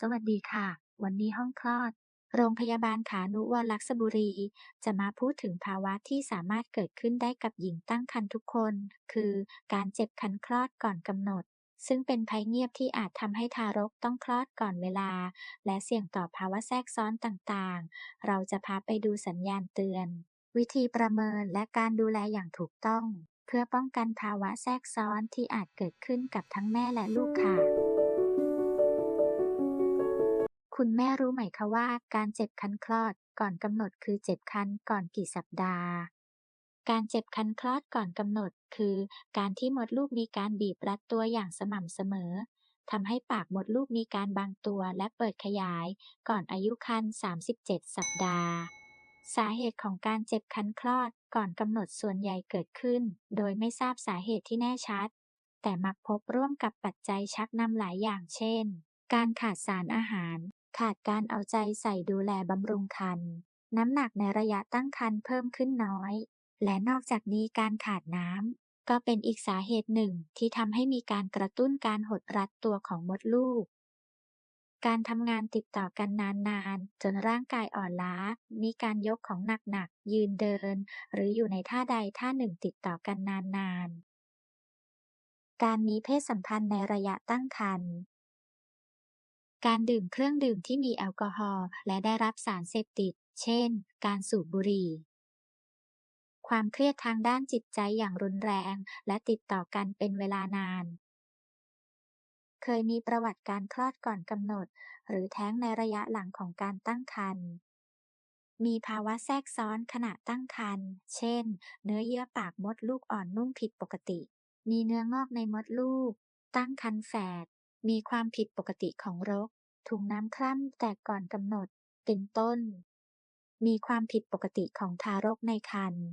สวัสดีค่ะ วันนี้ห้องคลอด โรงพยาบาลขานุวลักษบุรี จะมาพูดถึงภาวะที่สามารถเกิดขึ้นได้กับหญิงตั้งครรภ์ทุกคน คือการเจ็บคันคลอดก่อนกำหนด ซึ่งเป็นภัยเงียบที่อาจทำให้ทารกต้องคลอดก่อนเวลา และเสี่ยงต่อภาวะแทรกซ้อนต่างๆ เราจะพาไปดูสัญญาณเตือน วิธีประเมินและการดูแลอย่างถูกต้อง เพื่อป้องกันภาวะแทรกซ้อนที่อาจเกิดขึ้นกับทั้งแม่และลูกค่ะ คุณแม่รู้ไหมคะว่าการเจ็บคันคลอดก่อนกำหนดคือเจ็บคันก่อนกี่สัปดาห์ การเจ็บคันคลอดก่อนกำหนดคือการที่มดลูกมีการบีบรัดตัวอย่างสม่ำเสมอทำให้ปากมดลูกมีการบางตัวและเปิดขยาย ก่อนอายุครรภ์37 สัปดาห์ สาเหตุของการเจ็บคันคลอดก่อนกำหนดส่วนใหญ่เกิดขึ้น โดยไม่ทราบสาเหตุที่แน่ชัด แต่มักพบร่วมกับปัจจัยชักนำหลายอย่างเช่น การขาดสารอาหาร ขาดการเอาใจใส่ดูแลบำรุงครรภ์น้ำหนักในระยะตั้งครรภ์เพิ่มขึ้นน้อย และนอกจากนี้การขาดน้ำก็เป็นอีกสาเหตุหนึ่งที่ทำให้มีการกระตุ้นการหดรัดตัวของมดลูก การทำงานติดต่อกันนานๆ จนร่างกายอ่อนล้า มีการยกของหนักๆ ยืนเดิน หรืออยู่ในท่าใดท่าหนึ่งติดต่อกันนานๆ การมีเพศสัมพันธ์ในระยะตั้งครรภ์ การดื่มเครื่องดื่มที่มีแอลกอฮอล์และได้รับสารเสพติด เช่น การสูบบุหรี่ ความเครียดทางด้านจิตใจอย่างรุนแรง และติดต่อกันเป็นเวลานาน เคยมีประวัติการคลอดก่อนกำหนด หรือแท้งในระยะหลังของการตั้งครรภ์มีภาวะแทรกซ้อนขณะตั้งครรภ์ เช่น เนื้อเยื่อปากมดลูกอ่อนนุ่มผิดปกติ มีเนื้องอกในมดลูก ตั้งครรภ์แฝด มีความผิดปกติของรก ถุงน้ำคร่ำแตกก่อนกำหนด เป็นต้น มีความผิดปกติของทารกในครรภ์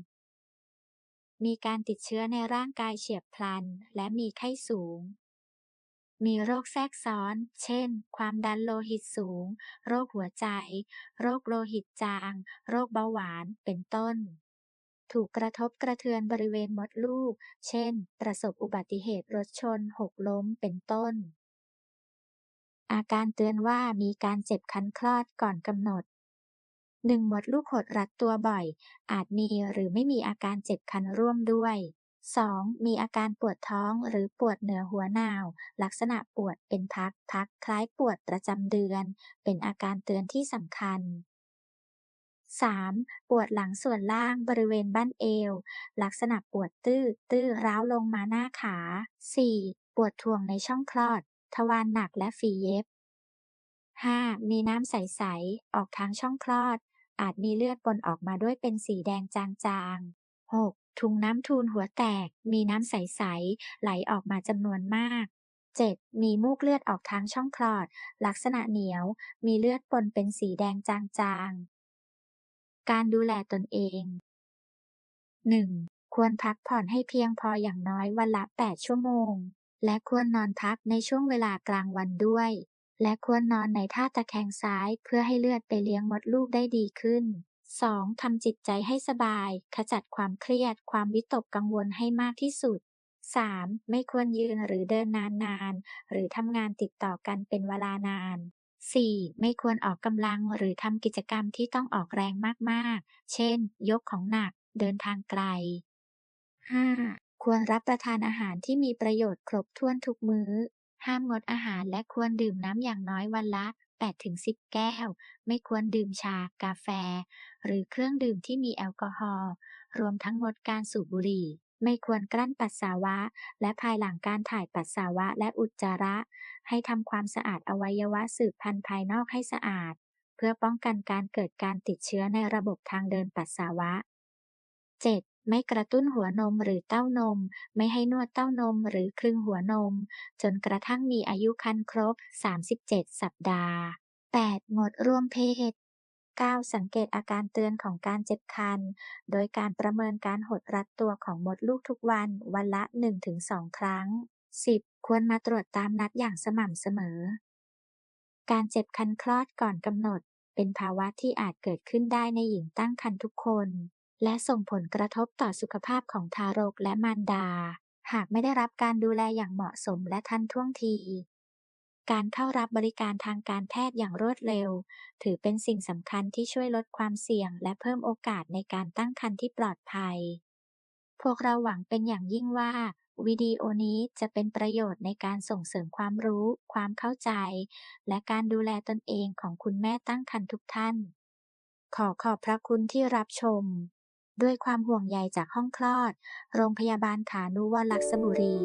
มีการติดเชื้อในร่างกายเฉียบพลัน และมีไข้สูง มีโรคแทรกซ้อน เช่น ความดันโลหิตสูง โรคหัวใจ โรคโลหิตจาง โรคเบาหวาน เป็นต้นถูกกระทบกระเทือนบริเวณมดลูก เช่น ประสบอุบัติเหตุรถชน หกล้ม เป็นต้น อาการเตือนว่ามีการเจ็บคันคลอดก่อนกำหนด 1. มดลูกหดรัดตัวบ่อย อาจมีหรือไม่มีอาการเจ็บคันร่วมด้วย 2. มีอาการปวดท้องหรือปวดเหนือหัวนาว ลักษณะปวดเป็นพักๆคล้ายปวดประจำเดือน เป็นอาการเตือนที่สำคัญ 3. ปวดหลังส่วนล่างบริเวณบั้นเอว ลักษณะปวดตื้อตื้อร้าวลงมาหน้าขา 4. ปวดถ่วงในช่องคลอด ทวารหนักและฝีเย็บ 5. มีน้ำใส ๆ ออกทางช่องคลอด อาจมีเลือดปนออกมาด้วยเป็นสีแดงจางๆ 6. ถุงน้ำทูลหัวแตก มีน้ำใส ๆ ไหลออกมาจำนวนมาก 7. มีมูกเลือดออกทางช่องคลอด ลักษณะเหนียว มีเลือดปนเป็นสีแดงจางๆ การดูแลตนเอง 1. ควรพักผ่อนให้เพียงพออย่างน้อยวันละ 8 ชั่วโมง และควรนอนพักในช่วงเวลากลางวันด้วย และควรนอนในท่าตะแคงซ้ายเพื่อให้เลือดไปเลี้ยงมดลูกได้ดีขึ้น 2. ทำจิตใจให้สบาย ขจัดความเครียด ความวิตกกังวลให้มากที่สุด 3. ไม่ควรยืนหรือเดินนานๆ หรือทำงานติดต่อกันเป็นเวลานาน 4. ไม่ควรออกกำลังหรือทำกิจกรรมที่ต้องออกแรงมากๆ เช่น ยกของหนัก เดินทางไกล 5. ควรรับประทานอาหารที่มีประโยชน์ครบถ้วนทุกมื้อ ห้ามงดอาหารและควรดื่มน้ำอย่างน้อยวันละ 8-10 แก้ว ไม่ควรดื่มชา กาแฟ หรือเครื่องดื่มที่มีแอลกอฮอล์ รวมทั้งงดการสูบบุหรี่ ไม่ควรกลั้นปัสสาวะ และภายหลังการถ่ายปัสสาวะและอุจจาระ ให้ทำความสะอาดอวัยวะสืบพันธุ์ภายนอกให้สะอาด เพื่อป้องกันการเกิดการติดเชื้อในระบบทางเดินปัสสาวะ 7. ไม่กระตุ้นหัวนมหรือเต้านม ไม่ให้นวดเต้านมหรือคลึงหัวนม จนกระทั่งมีอายุครรภ์ครบ 37 สัปดาห์ 8. งดร่วมเพศ 9. สังเกตอาการเตือนของการเจ็บคัน โดยการประเมินการหดรัดตัวของมดลูกทุกวัน วันละ 1-2 ครั้ง 10. ควรมาตรวจตามนัดอย่างสม่ำเสมอ การเจ็บคันคลอดก่อนกำหนด เป็นภาวะที่อาจเกิดขึ้นได้ในหญิงตั้งครรภ์ทุกคน และส่งผลกระทบต่อสุขภาพของทารกและมารดา หากไม่ได้รับการดูแลอย่างเหมาะสมและทันท่วงที การเข้ารับบริการทางการแพทย์อย่างรวดเร็ว ถือเป็นสิ่งสำคัญที่ช่วยลดความเสี่ยง และเพิ่มโอกาสในการตั้งครรภ์ที่ปลอดภัย พวกเราหวังเป็นอย่างยิ่งว่าวิดีโอนี้จะเป็นประโยชน์ในการส่งเสริมความรู้ ความเข้าใจ และการดูแลตนเองของคุณแม่ตั้งครรภ์ทุกท่าน ขอขอบพระคุณที่รับชม ด้วยความห่วงใยจากห้องคลอด โรงพยาบาลขานุวลักษบุรี